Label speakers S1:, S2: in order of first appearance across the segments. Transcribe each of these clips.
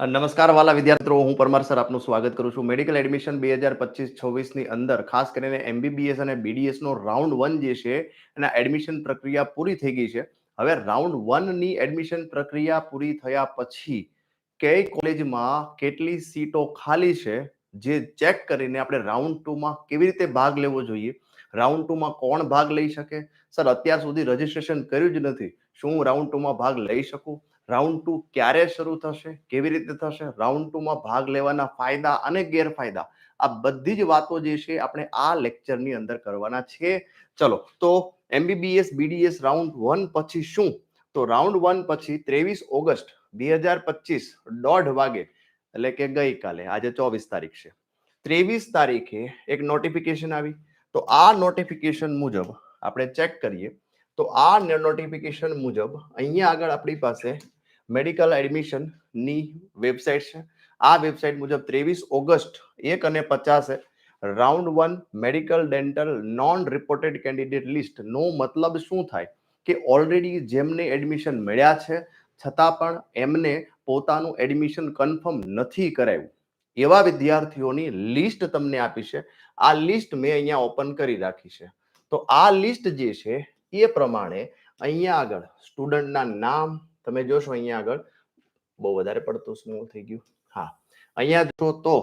S1: નમસ્કાર વાલા વિદ્યાર્થીઓ, હું પરમાર સર આપનું સ્વાગત કરું છું. મેડિકલ એડમિશન બે હજાર પચીસ છવ્વીસની અંદર, ખાસ કરીને એમબીબીએસ અને બીડીએસનો રાઉન્ડ વન જે છે, એના એડમિશન પ્રક્રિયા પૂરી થઈ ગઈ છે. હવે રાઉન્ડ વનની એડમિશન પ્રક્રિયા પૂરી થયા પછી, કઈ કોલેજમાં કેટલી સીટો ખાલી છે, જે ચેક કરીને આપણે રાઉન્ડ ટુમાં કેવી રીતે ભાગ લેવો જોઈએ રાઉન્ડ ટુમાં કોણ ભાગ લઈ શકે? સર, અત્યાર સુધી રજીસ્ટ્રેશન કર્યું જ નથી. શું રાઉન્ડ ટુમાં ભાગ લઈ શકું? રાઉન્ડ ટુ ક્યારે શરૂ થશે, કેવી રીતે થશે, રાઉન્ડ ટુમાં ભાગ લેવાના ફાયદા અને ગેરફાયદા, આ બધી જ વાતો જે છે આપણે આ લેક્ચરની અંદર કરવાના છે ચલો, તો એમબીબીએસ, બીડીએસ રાઉન્ડ વન પછી શું? તો રાઉન્ડ વન પછી ત્રેવીસ ઓગસ્ટ બે હજાર પચીસ, દોઢ વાગે, એટલે કે ગઈકાલે, આજે ચોવીસ તારીખ છે. ત્રેવીસ તારીખે એક નોટિફિકેશન આવી. તો આ નોટિફિકેશન મુજબ આપણે ચેક કરીએ. તો આ નોટિફિકેશન મુજબ અહીંયા આગળ આપણી પાસે મેડિકલ એડમિશનની વેબસાઇટ છે. આ વેબસાઇટ મુજબ ત્રેવીસ ઓગસ્ટ એક અને પચાસે round one medical dental non reported candidate list નો મતલબ શું થાય? કે ઓલરેડી જેમને એડમિશન મળ્યા છે, છતાં પણ એમને પોતાનું એડમિશન કન્ફર્મ નથી કરાવ્યું એવા વિદ્યાર્થીઓની લિસ્ટ તમને આપી છે. આ લિસ્ટ મેં અહીંયા ઓપન કરી રાખી છે. તો આ લિસ્ટ જે છે, એ પ્રમાણે અહીંયા આગળ સ્ટુડન્ટના નામ તમે જોશો અહીંયા આગળ, બહુ વધારે પડતું સ્મૂથ થઈ ગયું. હા, અહીંયા જો તો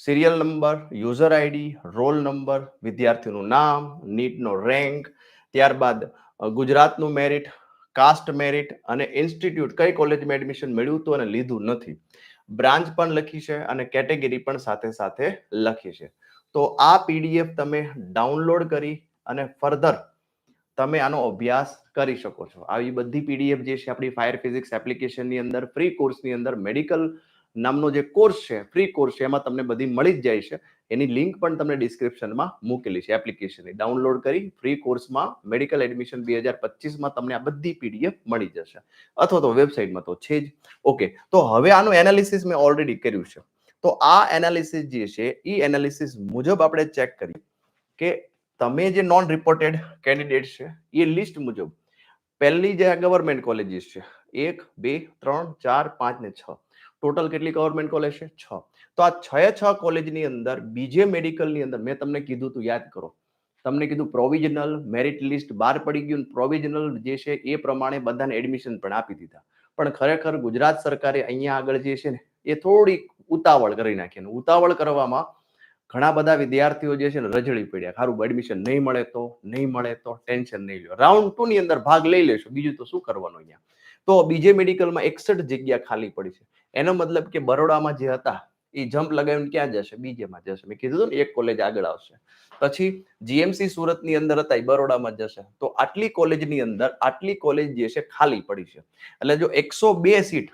S1: serial number user ID roll number વિદ્યાર્થીનું નામ, નીટનો રેન્ક ત્યારબાદ ગુજરાતનું મેરિટ કાસ્ટ મેરિટ અને ઇન્સ્ટિટ્યૂટ કઈ કોલેજમાં એડમિશન મળ્યું હતું અને લીધું નથી. બ્રાન્ચ પણ લખી છે અને કેટેગરી પણ સાથે સાથે લખી છે. તો આ પીડીએફ તમે ડાઉનલોડ કરી અને ફર્ધર તમે આનો અભ્યાસ કરી શકો છો. આવી બધી પીડીએફ જે છે, આપણી ફાયર ફિઝિક્સ એપ્લિકેશનની અંદર ફ્રી કોર્સની અંદર મેડિકલ નામનો જે કોર્સ છે ફ્રી કોર્સ છે, એમાં તમને બધી મળી જ જાય છે. એની લિંક પણ તમને ડિસ્ક્રિપ્શનમાં મૂકેલી છે એપ્લિકેશનની ડાઉનલોડ કરી ફ્રી કોર્સમાં મેડિકલ એડમિશન બે હજાર પચીસમાં તમને આ બધી પીડીએફ મળી જશે. અથવા તો વેબસાઇટમાં તો છે જ. ઓકે તો હવે આનું એનાલિસિસ મેં ઓલરેડી કર્યું છે. તો આ એનાલિસિસ જે છે એ એનાલિસિસ મુજબ આપણે ચેક કરીએ કે તમે જે નોન રિપોર્ટેડ કેન્ડિડેટ છે, એ લિસ્ટ મુજબ પહેલી જે ગવર્મેન્ટ કોલેજીસ છે, એક, બે, ત્રણ, ચાર, પાંચ ને છ. ટોટલ કેટલી ગવર્મેન્ટ કોલેજ છે? છ. તો આ છ છ કોલેજની અંદર, બીજે મેડિકલની અંદર, મેં તમને કીધું તું, યાદ કરો. તમને કીધું પ્રોવિઝનલ મેરિટ લિસ્ટ બહાર પડી ગયું પ્રોવિઝનલ જે છે, એ પ્રમાણે બધાને એડમિશન પણ આપી દીધા. પણ ખરેખર ગુજરાત સરકારે અહીંયા આગળ જે છે ને, એ થોડીક ઉતાવળ કરી નાખી ઉતાવળ કરવામાં ઘણા બધા વિદ્યાર્થીઓ જે છે ને રજળી પડ્યા. ખારું એડમિશન નહીં મળે તો? નહીં મળે તો? ટેન્શન નહીં લો રાઉન્ડ ટુ ની અંદર ભાગ લઈ લેશો. બીજું તો શું કરવાનું અહીંયા? તો બીજે મેડિકલમાં એકસઠ જગ્યા ખાલી પડી છે. એનો મતલબ કે બરોડામાં જે હતા એ જમ્પ લગાવીને ક્યાં જશે? બીજેમાં જશે. મેં કીધું ને, એક કોલેજ આગળ આવશે. પછી જીએમસી સુરતની અંદર હતા એ બરોડામાં જશે. તો આટલી કોલેજની અંદર, આટલી કોલેજ જે છે, ખાલી પડી છે. એટલે જો એકસો બે seat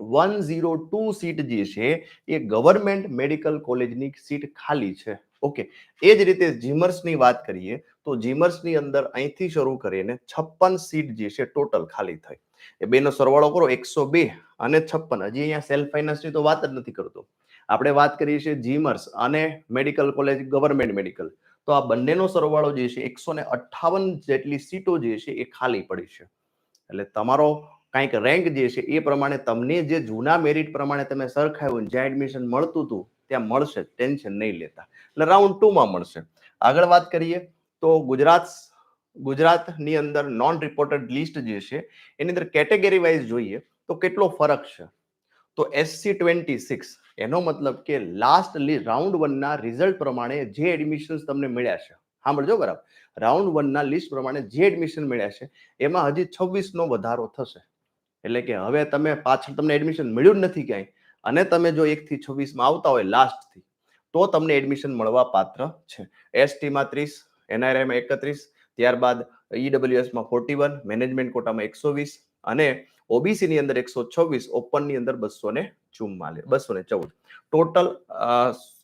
S1: one zero two seat જે છે, એ ગવર્મેન્ટ મેડિકલ કોલેજની સીટ ખાલી છે. ઓકે. એ જ રીતે જીમર્સની વાત કરીએ, તો જીમર્સની અંદર અહીંથી શરૂ કરીને છપ્પન સીટ જે છે, ટોટલ ખાલી થઈ. એ બેનો સરવાળો કરો, એકસો બે અને છપ્પન. હજી અહીંયા સેલ્ફ ફાઇનાન્સની તો વાત જ નથી કરતો. આપણે વાત કરીએ છીએ જીમર્સ અને મેડિકલ કોલેજ, ગવર્મેન્ટ મેડિકલ. તો આ બંનેનો સરવાળો જે છે, એકસો ને અઠ્ઠાવન જેટલી સીટો જે છે, એ ખાલી પડી છે. એટલે તમારો કાંઈક રેન્ક જે છે એ પ્રમાણે તમને જે જૂના મેરિટ પ્રમાણે તમે સરખાયું જ્યાં એડમિશન મળતું હતું, ત્યાં મળશે ટેન્શન નહીં લેતા. એટલે રાઉન્ડ ટુમાં મળશે. આગળ વાત કરીએ તો ગુજરાત, ગુજરાતની અંદર નોન રિપોર્ટેડ લિસ્ટ જે છે, એની અંદર કેટેગરી વાઇઝ જોઈએ તો કેટલો ફરક છે? તો એસસી ટ્વેન્ટી સિક્સ એનો મતલબ કે લાસ્ટ રાઉન્ડ વનના રિઝલ્ટ પ્રમાણે જે એડમિશન્સ તમને મળ્યા છે. સાંભળજો બરાબર. રાઉન્ડ વનના લિસ્ટ પ્રમાણે જે એડમિશન મળ્યા છે, એમાં હજી છવ્વીસનો વધારો થશે. એટલે કે હવે તમે પાછળ તમને એડમિશન મળ્યું નથી ક્યાંય. અને તમે જો એક થી છવ્વીસમાં આવતા હોય લાસ્ટથી તો તમને એડમિશન મળવા પાત્ર છે. એસટીમાં ત્રીસ એનઆરઆઈમાં એકત્રીસ, ત્યારબાદ ઈડબ્લ્યુએસમાં ફોર્ટી વન મેનેજમેન્ટ કોટામાં એકસો વીસ અને ઓબીસી ની અંદર એકસો છવ્વીસ ઓપનની અંદર બસો ને ચુમ્માલીસ બસો ને ચૌદ. ટોટલ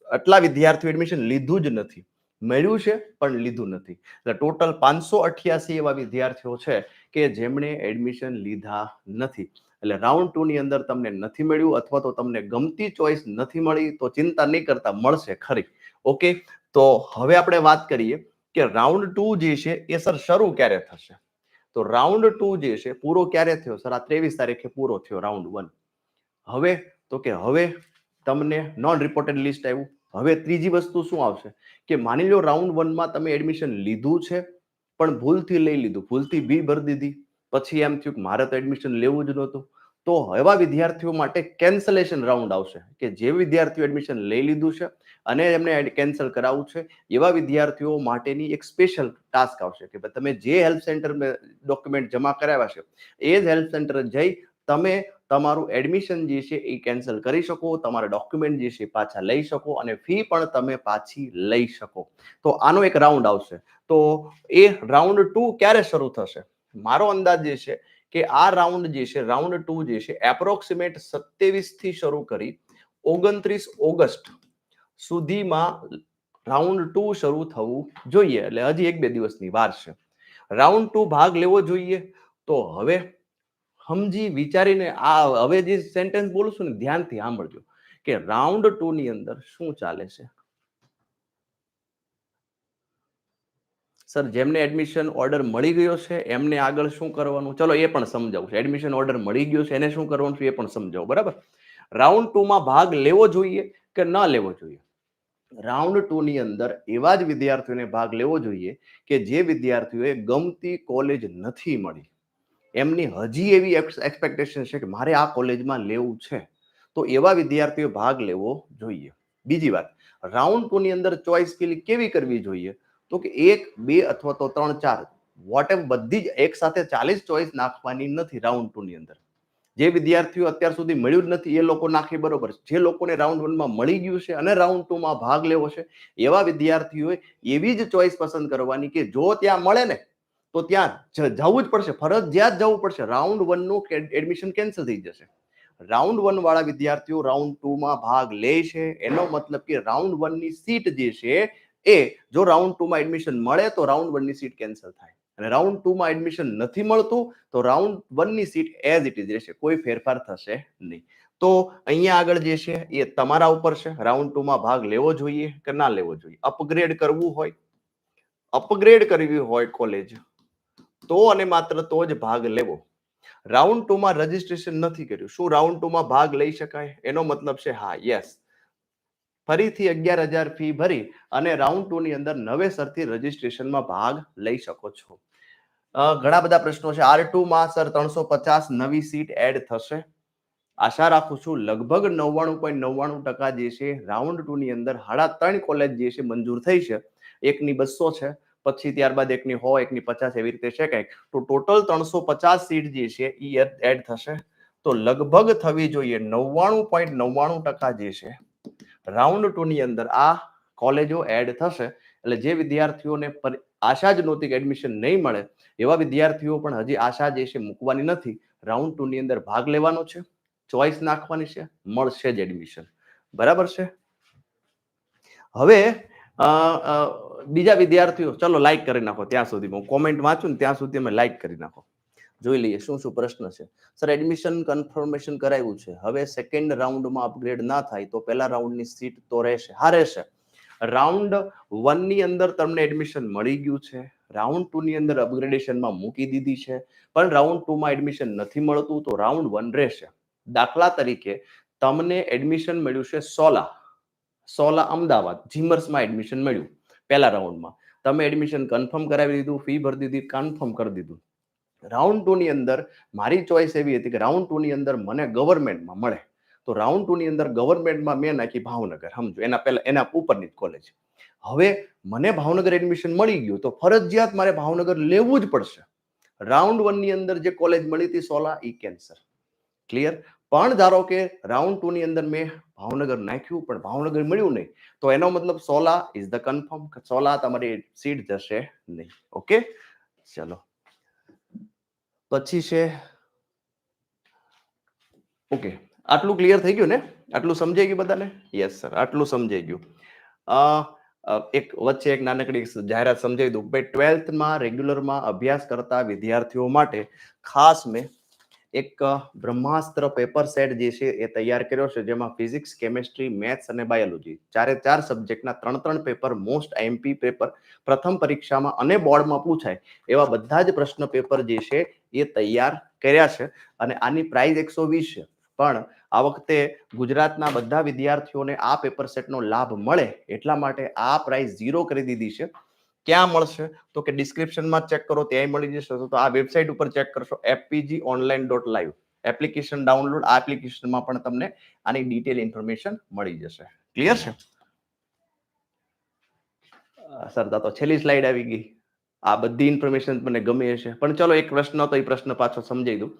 S1: આટલા વિદ્યાર્થીઓ એડમિશન લીધું જ નથી. મળ્યું છે, પણ લીધું નથી. એટલે ટોટલ પાંચસો અઠ્યાસી એવા વિદ્યાર્થીઓ છે કે જેમણે એડમિશન લીધા નથી. એટલે રાઉન્ડ ટુ ની અંદર તમને નથી મળ્યું અથવા તો તમને ગમતી ચોઈસ નથી મળી, તો ચિંતા નહીં કરતા, મળશે ખરી. ઓકે? તો હવે આપણે વાત કરીએ કે રાઉન્ડ ટુ જે છે એ સર શરૂ ક્યારે થશે? તો રાઉન્ડ ટુ જે છે પૂરો ક્યારે થયો? સર, આ ત્રેવીસ તારીખે પૂરો થયો રાઉન્ડ વન હવે? તો કે હવે તમને નોન રિપોર્ટેડ લિસ્ટ આવ્યું. હવે ત્રીજી વસ્તુ શું આવશે? કે માની લો રાઉન્ડ વનમાં તમે એડમિશન લીધું છે, પણ ભૂલથી લઈ લીધું, ભૂલથી બી ભરી દીધી. પછી એમ થયું કે મારે તો એડમિશન લેવું જ નહોતું. તો એવા વિદ્યાર્થીઓ માટે કેન્સલેશન રાઉન્ડ આવશે, કે જે વિદ્યાર્થીઓ એડમિશન લઈ લીધું છે અને એમને કેન્સલ કરાવવું છે, એવા વિદ્યાર્થીઓ માટેની એક સ્પેશિયલ ટાસ્ક આવશે કે તમે જે હેલ્પ સેન્ટર ડોક્યુમેન્ટ જમા કરાવ્યા છે, એ જ હેલ્પ સેન્ટર જઈ તમે તમારું એડમિશન જે છે એ કેન્સલ કરી શકો, તમારા ડોક્યુમેન્ટ જે છે પાછા લઈ શકો અને ફી પણ તમે પાછી લઈ શકો. તો આનો એક રાઉન્ડ આવશે. તો એ રાઉન્ડ ટુ ક્યારે શરૂ થશે? મારો અંદાજ જે છે કે આ રાઉન્ડ જે છે રાઉન્ડ ટુ જે છે એપ્રોક્સિમેટ સત્યાવીસથી શરૂ કરી ઓગણત્રીસ ઓગસ્ટ સુધીમાં રાઉન્ડ ટુ શરૂ થવું જોઈએ. એટલે હજી એક બે દિવસની વાર છે. રાઉન્ડ ટુ ભાગ લેવો જોઈએ. તો હવે સમજી વિચારીને આ હવે જે સેન્ટેન્સ બોલું છું ને, ધ્યાનથી સાંભળજો કે રાઉન્ડ ટુ ની અંદર શું ચાલે છે? સર, જેમને એડમિશન ઓર્ડર મળી ગયો છે, એમને આગળ શું કરવાનું? ચલો, એ પણ સમજાવું છે. એડમિશન ઓર્ડર મળી ગયો છે, એને શું કરવાનું છે એ પણ સમજાવું, બરાબર? રાઉન્ડ ટુ માં ભાગ લેવો જોઈએ કે ન લેવો જોઈએ? રાઉન્ડ ટુ ની અંદર એવા જ વિદ્યાર્થીઓને ભાગ લેવો જોઈએ કે જે વિદ્યાર્થીઓએ ગમતી કોલેજ નથી મળી. એમની હજી એવી એક્સપેક્ટેશન છે કે મારે આ કોલેજમાં લેવું છે. તો એવા વિદ્યાર્થીઓ ભાગ લેવો જોઈએ. બીજી વાત રાઉન્ડ ટુ ની અંદર ચોઇસ ફિલ કેવી કરવી જોઈએ? તો કે એક, બે અથવા તો ત્રણ, ચાર વોટ બધી જ એક સાથે ચાલીસ ચોઇસ નાખવાની નથી રાઉન્ડ ટુ ની અંદર. જે વિદ્યાર્થીઓ અત્યાર સુધી મળ્યું જ નથી, એ લોકો નાખે બરોબર. જે લોકોને રાઉન્ડ વનમાં મળી ગયું છે અને રાઉન્ડ ટુમાં ભાગ લેવો છે, એવા વિદ્યાર્થીઓએ એવી જ ચોઇસ પસંદ કરવાની કે જો ત્યાં મળે ને તો ત્યાં જવું જ પડશે. ફરજિયાત જવું પડશે રાઉન્ડ વનનું એડમિશન કેન્સલ થઈ જશે. રાઉન્ડ વન વાળા વિદ્યાર્થીઓ રાઉન્ડ ટુમાં ભાગ લે છે એનો મતલબ કે રાઉન્ડ વનની સીટ જે છે, એ જો રાઉન્ડ ટુમાં એડમિશન મળે તો રાઉન્ડ વનની સીટ કેન્સલ થાય. અને રાઉન્ડ ટુમાં એડમિશન નથી મળતું, તો રાઉન્ડ વનની સીટ એઝ ઇટ ઇઝ રહેશે. કોઈ ફેરફાર થશે નહીં. તો અહીંયા આગળ જે છે, એ તમારા ઉપર છે. રાઉન્ડ ટુમાં ભાગ લેવો જોઈએ કે ના લેવો જોઈએ? અપગ્રેડ કરવું હોય? અપગ્રેડ કરવી હોય કોલેજ તો અને માત્ર તો જ ભાગ લેવો. રાઉન્ડ ટુમાં રજીસ્ટ્રેશન નથી કર્યું. શું રાઉન્ડ ટુમાં ભાગ લઈ શકાય? એનો મતલબ છે હા યસ ફરીથી અગિયાર હજાર ફી ભરી અને રાઉન્ડ ટુ ની અંદર નવેસરથી રજીસ્ટ્રેશનમાં ભાગ લઈ શકો છો. ઘણા બધા પ્રશ્નો છે. આર ટુ માં સર ત્રણસો પચાસ નવી સીટ એડ થશે. આશા રાખું છું લગભગ નવ્વાણું પોઈન્ટ નવ્વાણું ટકા જે છે રાઉન્ડ ટુ ની અંદર હાડા ત્રણ કોલેજ જે છે મંજૂર થઈ છે. એકની બસો છે. પછી ત્યારબાદ એકની હો એકની પચાસ એવી રીતે છે કંઈક. તો ટોટલ ત્રણસો પચાસ સીટ જે છે એ એડ થશે. તો લગભગ થવી જોઈએ નવ્વાણું પોઈન્ટ નવ્વાણું ટકા જે છે રાઉન્ડ ટુ ની અંદર આ કોલેજો એડ થશે. એટલે જે વિદ્યાર્થીઓને આશા જ નહોતી કે એડમિશન નહીં મળે, એવા વિદ્યાર્થીઓ પણ હજી આશા જે છે મૂકવાની નથી. રાઉન્ડ ટુ ની અંદર ભાગ લેવાનો છે ચોઇસ નાખવાની છે, મળશે જ એડમિશન બરાબર છે? હવે બીજા વિદ્યાર્થીઓ, ચલો લાઈક કરી નાખો ત્યાં સુધી. હું કોમેન્ટ વાંચું ને ત્યાં સુધી અમે લાઈક કરી નાખો. જોઈ લઈએ શું શું પ્રશ્ન છે. સર એડમિશન કન્ફર્મેશન કરાવ્યું છે. હવે સેકન્ડ રાઉન્ડમાં અપગ્રેડ ના થાય તો પહેલા રાઉન્ડની સીટ તો રહેશે. હા, રહેશે. રાઉન્ડ વનની અંદર તમને એડમિશન મળી ગયું છે. રાઉન્ડ ટુની અંદર અપગ્રેડેશનમાં મૂકી દીધી છે. પણ રાઉન્ડ ટુમાં એડમિશન નથી મળતું તો રાઉન્ડ વન રહેશે. દાખલા તરીકે તમને એડમિશન મળ્યું છે સોલા. સોલા અમદાવાદ. જીમર્સમાં એડમિશન મળ્યું. પહેલા રાઉન્ડમાં. તમે એડમિશન કન્ફર્મ કરાવી દીધું ફી ભરી દીધી કન્ફર્મ કરી દીધું. રાઉન્ડ ટુની અંદર મારી ચોઈસ એવી હતી કે રાઉન્ડ ટુની અંદર મને ગવર્મેન્ટમાં મળે. તો રાઉન્ડ ટુની અંદર ગવર્મેન્ટમાં મેં નાખી ભાવનગર, સમજો? એના પહેલા, એના ઉપરની જ કોલેજ હવે મને ભાવનગર એડમિશન મળી ગયું, તો ફરજિયાત મારે ભાવનગર લેવું જ પડશે. રાઉન્ડ વનની અંદર જે કોલેજ મળી હતી સોલા ઈ કેન્સર. ક્લિયર પણ ધારો કે રાઉન્ડ ટુ ની અંદર મેં ભાવનગર નાખ્યું, પણ ભાવનગર મળ્યું નહીં, તો એનો મતલબ Sola is the confirm Sola તમારી સીટ જશે નહીં. ઓકે ચલો. પછી છે ઓકે આટલું ક્લિયર થઈ ગયું ને? આટલું સમજાઈ ગયું બધાને? યસ સર આટલું સમજાઈ ગયું. એક વચ્ચે એક નાનકડી જાહેરાત સમજાવી દઉં ભાઈ ટ્વેલ્થમાં રેગ્યુલરમાં અભ્યાસ કરતા વિદ્યાર્થીઓ માટે ખાસ મેં એક બ્રહ્માસ્ત્ર પેપર સેટ જે છે એ તૈયાર કર્યો છે, જેમાં ફિઝિક્સ કેમેસ્ટ્રી મેથ્સ અને બાયોલોજી ચારે ચાર સબ્જેક્ટના ત્રણ ત્રણ પેપર મોસ્ટ એમપી પેપર પ્રથમ પરીક્ષામાં અને બોર્ડમાં પૂછાય એવા બધા જ પ્રશ્ન પેપર જે છે એ તૈયાર કર્યા છે અને આની પ્રાઇઝ એકસો વીસ છે. પણ આ વખતે ગુજરાતના બધા વિદ્યાર્થીઓને આ પેપર સેટનો લાભ મળે એટલા માટે આ પ્રાઇઝ ઝીરો કરી દીધી છે. ક્યાં મળશે? તો કે ડિસ્ક્રિપ્શનમાં ચેક કરો, ત્યાંય મળી જશે. તો આ વેબસાઇટ ઉપર ચેક કરશો APG online dot live application download આ એપ્લિકેશનમાં પણ તમને આની ડિટેલ ઇન્ફોર્મેશન મળી જશે. ક્લિયર છે? સરદા, તો છેલ્લી સ્લાઇડ આવી ગઈ. આ બધી ઇન્ફોર્મેશન મને ગમે હશે. પણ ચલો, એક પ્રશ્ન હતો, એ પ્રશ્ન પાછો સમજાઈ દઉં.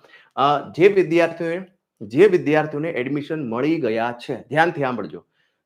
S1: જે વિદ્યાર્થીઓએ, જે વિદ્યાર્થીઓને એડમિશન મળી ગયા છે, ધ્યાનથી સાંભળજો.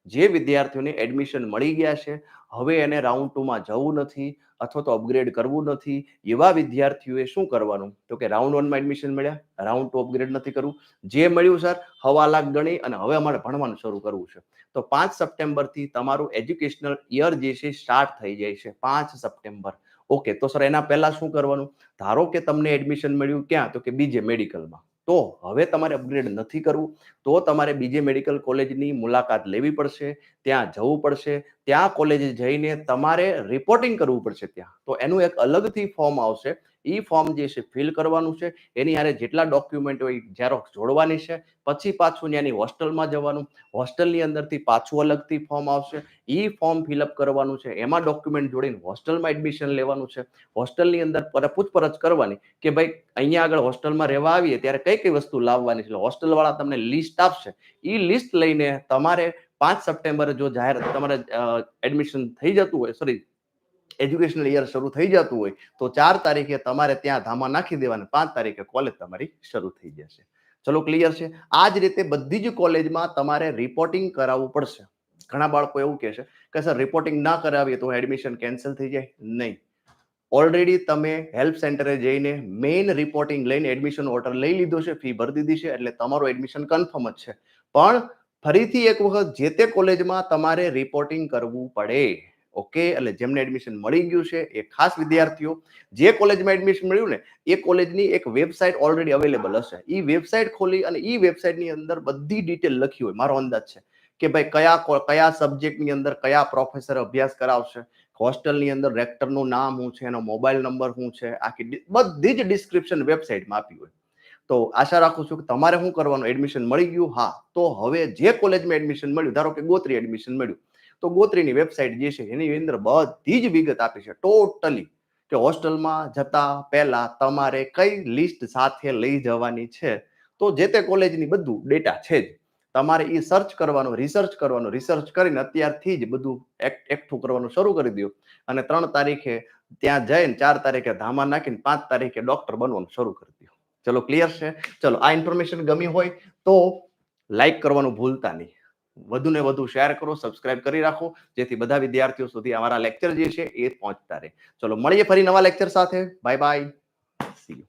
S1: જે વિદ્યાર્થીઓને એડમિશન મળી ગયા છે, હવે એને રાઉન્ડ ટુમાં જવું નથી અથવા તો અપગ્રેડ કરવું નથી, એવા વિદ્યાર્થીઓએ શું કરવાનું? તો કે રાઉન્ડ વનમાં એડમિશન મળ્યા રાઉન્ડ ટુ અપગ્રેડ નથી કરવું જે મળ્યું સર હવા લાખ ગણી અને હવે અમારે ભણવાનું શરૂ કરવું છે. તો પાંચ સપ્ટેમ્બરથી તમારું એજ્યુકેશનલ યર જે છે સ્ટાર્ટ થઈ જાય છે, પાંચ સપ્ટેમ્બર. ઓકે તો સર એના પહેલા શું કરવાનું? ધારો કે તમને એડમિશન મળ્યું ક્યાં? તો કે બીજે મેડિકલમાં તો હવે તમારે અપગ્રેડ નથી કરવું, તો તમારે બીજે મેડિકલ કોલેજની મુલાકાત લેવી પડશે, ત્યાં જવું પડશે, ત્યાં કોલેજે જઈને તમારે રિપોર્ટિંગ કરવું પડશે ત્યાં. તો એનું એક અલગથી ફોર્મ આવશે એ ફોર્મ જે છે ફિલ કરવાનું છે. એની હારે જેટલા ડોક્યુમેન્ટ હોય ઝેરોક્સ જોડવાની છે. પછી પાછું ત્યાંની હોસ્ટેલમાં જવાનું. હોસ્ટેલની અંદરથી પાછું અલગથી ફોર્મ આવશે. એ ફોર્મ ફિલઅપ કરવાનું છે. એમાં ડોક્યુમેન્ટ જોડીને હોસ્ટેલમાં એડમિશન લેવાનું છે. હોસ્ટેલની અંદર પર- પૂછપરછ કરવાની કે ભાઈ અહીંયા આગળ હોસ્ટેલમાં રહેવા આવીએ ત્યારે કઈ કઈ વસ્તુ લાવવાની છે. હોસ્ટેલવાળા તમને લિસ્ટ આપશે. એ લિસ્ટ લઈને તમારે પાંચ સપ્ટેમ્બરે જો જાહેર તમારે એડમિશન થઈ જતું હોય સોરી એજ્યુકેશનલ યર શરૂ થઈ જતું હોય, તો ચાર તારીખે તમારે ત્યાં ધામા નાખી દેવાના, પાંચ તારીખે કોલેજ તમારી શરૂ થઈ જશે. ચલો ક્લિયર છે? આ જ રીતે બધી જ કોલેજમાં તમારે રિપોર્ટિંગ કરાવવું પડશે. ઘણા બાળકો એવું કહે છે કે, સર રિપોર્ટિંગ ના કરાવીએ તો એડમિશન કેન્સલ થઈ જાય. નહીં. ઓલરેડી તમે હેલ્પ સેન્ટરે જઈને મેઇન રિપોર્ટિંગ લઈને એડમિશન ઓર્ડર લઈ લીધો છે ફી ભરી દીધી છે, એટલે તમારું એડમિશન કન્ફર્મ જ છે. પણ ફરીથી એક વખત જે તે કોલેજમાં તમારે રિપોર્ટિંગ કરવું પડે. ઓકે, એટલે જેમને એડમિશન મળી ગયું છે એ ખાસ વિદ્યાર્થીઓ, જે કોલેજમાં એડમિશન મળ્યું ને, એ કોલેજની એક વેબસાઇટ ઓલરેડી અવેલેબલ હશે. એ વેબસાઇટ ખોલી અને એ વેબસાઇટની અંદર બધી ડિટેલ લખી હોય. મારો અંદાજ છે કે ભાઈ કયા કયા સબ્જેક્ટની અંદર કયા પ્રોફેસર અભ્યાસ કરાવશે હોસ્ટેલની અંદર રેક્ટરનું નામ શું છે, એનો મોબાઈલ નંબર શું છે, આખી બધી જ ડિસ્ક્રિપ્શન વેબસાઇટમાં આપી હોય. તો આશા રાખું છું કે તમારે શું કરવાનું? એડમિશન મળી ગયું? હા. તો હવે જે કોલેજમાં એડમિશન મળ્યું, ધારો કે ગોત્રી એડમિશન મળ્યું તો ગોત્રીની વેબસાઇટ જે છે, એની અંદર બધી જ વિગત આપી છે ટોટલી કે હોસ્ટેલમાં જતા પહેલા તમારે કઈ લિસ્ટ સાથે લઈ જવાની છે? તો જે તે કોલેજની બધું ડેટા છે જ. તમારે એ સર્ચ કરવાનું રિસર્ચ કરવાનું રિસર્ચ કરીને અત્યારથી જ બધું એક- એકઠું કરવાનું શરૂ કરી દો અને ત્રણ તારીખે ત્યાં જઈને ચાર તારીખે ધામા નાખીને પાંચ તારીખે ડોક્ટર બનવાનું શરૂ કરી દો ચલો ક્લિયર છે? ચલો, આ ઇન્ફોર્મેશન ગમી હોય તો લાઈક કરવાનું ભૂલતા નહીં. વધુને વધુ શેર કરો સબસ્ક્રાઇબ કરી રાખો, જેથી બધા વિદ્યાર્થીઓ સુધી અમારા લેક્ચર જે છે એ પહોંચતા રહે. ચલો, મળીએ ફરી નવા લેક્ચર સાથે. Bye bye see you